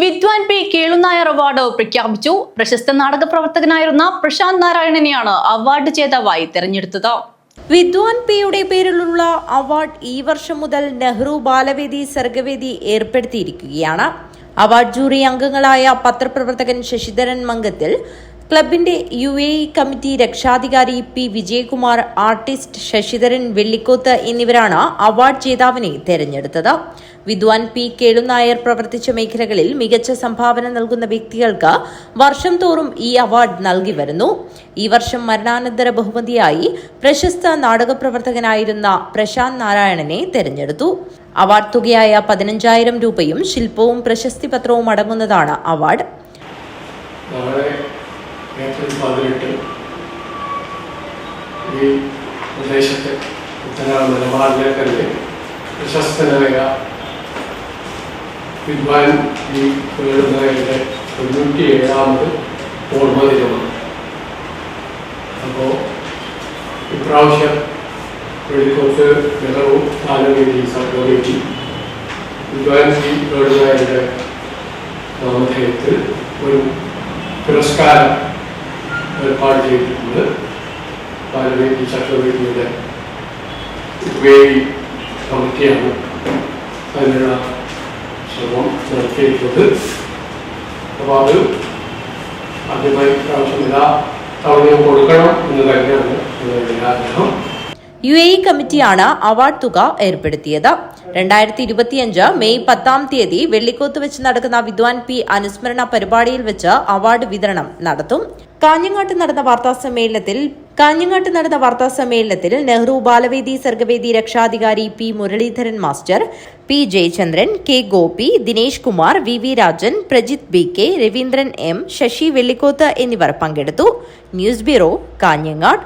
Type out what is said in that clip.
വിദ്വാൻ P Kelu Nair award പ്രഖ്യാപിച്ചു. പ്രശസ്ത നാടക പ്രവർത്തകനായിരുന്ന പ്രശാന്ത് നാരായണനെയാണ് അവാർഡ് ജേതാവായി തെരഞ്ഞെടുത്തത്. വിദ്വാൻ പിയുടെ പേരിലുള്ള അവാർഡ് ഈ വർഷം മുതൽ നെഹ്റു ബാലവേദി സർഗവേദി ഏർപ്പെടുത്തിയിരിക്കുകയാണ്. അവാർഡ് ജൂറി അംഗങ്ങളായ പത്രപ്രവർത്തകൻ ശശിധരൻ മംഗത്തിൽ ക്ലബിന്റെ യു എ കമ്മിറ്റി രക്ഷാധികാരി പി വിജയകുമാർ ആർട്ടിസ്റ്റ് ശശിധരൻ വെള്ളിക്കോത്ത് എന്നിവരാണ് അവാർഡ് ജേതാവിനെ തെരഞ്ഞെടുത്തത്. വിദ്വാൻ പി കേളുനായർ പ്രവർത്തിച്ച മേഖലകളിൽ മികച്ച സംഭാവന നൽകുന്ന വ്യക്തികൾക്ക് വർഷം തോറും ഈ അവാർഡ് നൽകി വരുന്നു. ഈ വർഷം മരണാനന്തര ബഹുമതിയായി പ്രശസ്ത നാടക പ്രവർത്തകനായിരുന്ന പ്രശാന്ത് നാരായണനെ തെരഞ്ഞെടുത്തു. അവാർഡ് തുകയായ പതിനഞ്ചായിരം രൂപയും ശില്പവും പ്രശസ്തി പത്രവും അടങ്ങുന്നതാണ് അവാർഡ്. ഏപ്രിൽ പതിനെട്ട് ഈ പ്രദേശത്തെ ഉത്തരാ മലബാറിലേക്കല്ലേ പ്രശസ്തനായ വിദ്വാൻ ഈ പുലരുന്നതിന്റെ തൊണ്ണൂറ്റി ഏഴാമത് ഓർമ്മ അപ്പോൾ ഇപ്രാവശ്യം വെളിക്കോട്ട് നെഹ്റു താലവേദി സർവവേദി വിദ്വാൻ ഈ കേളുന്നതിന്റെ നാമധേയത്തിൽ ഒരു പുരസ്കാരം ഏർപ്പാട് ചെയ്തിട്ടുണ്ട്. പാലവേദി ചക്രവേദിയുടെ വേദി കമ്മിറ്റിയാണ് അതിനുള്ള ശ്രമം നടത്തിയിട്ടുള്ളത് അപ്പോൾ അത് ആദ്യമായി പ്രാവശ്യം എല്ലാ തവണയും കൊടുക്കണം എന്ന് തന്നെയാണ് ആഗ്രഹം. യു എ കമ്മിറ്റിയാണ് അവാർഡ് തുക ഏർപ്പെടുത്തിയത്. രണ്ടായിരത്തി ഇരുപത്തിയഞ്ച് മെയ് പത്താം തീയതി വെള്ളിക്കോത്ത് വെച്ച് നടക്കുന്ന വിദ്വാൻ പി അനുസ്മരണ പരിപാടിയിൽ വെച്ച് അവാർഡ് വിതരണം നടത്തും. കാഞ്ഞങ്ങാട്ട് നടന്ന വാർത്താ സമ്മേളനത്തിൽ കാഞ്ഞങ്ങാട്ട് നടന്ന വാർത്താ സമ്മേളനത്തിൽ നെഹ്റു ബാലവേദി സർഗവേദി രക്ഷാധികാരി P Muraleedharan master P Jayachandran K Gopi Dinesh Kumar V V Rajan Prajith B K Raveendran M Sasi Vellikoth എന്നിവർ പങ്കെടുത്തു. News bureau Kanhangad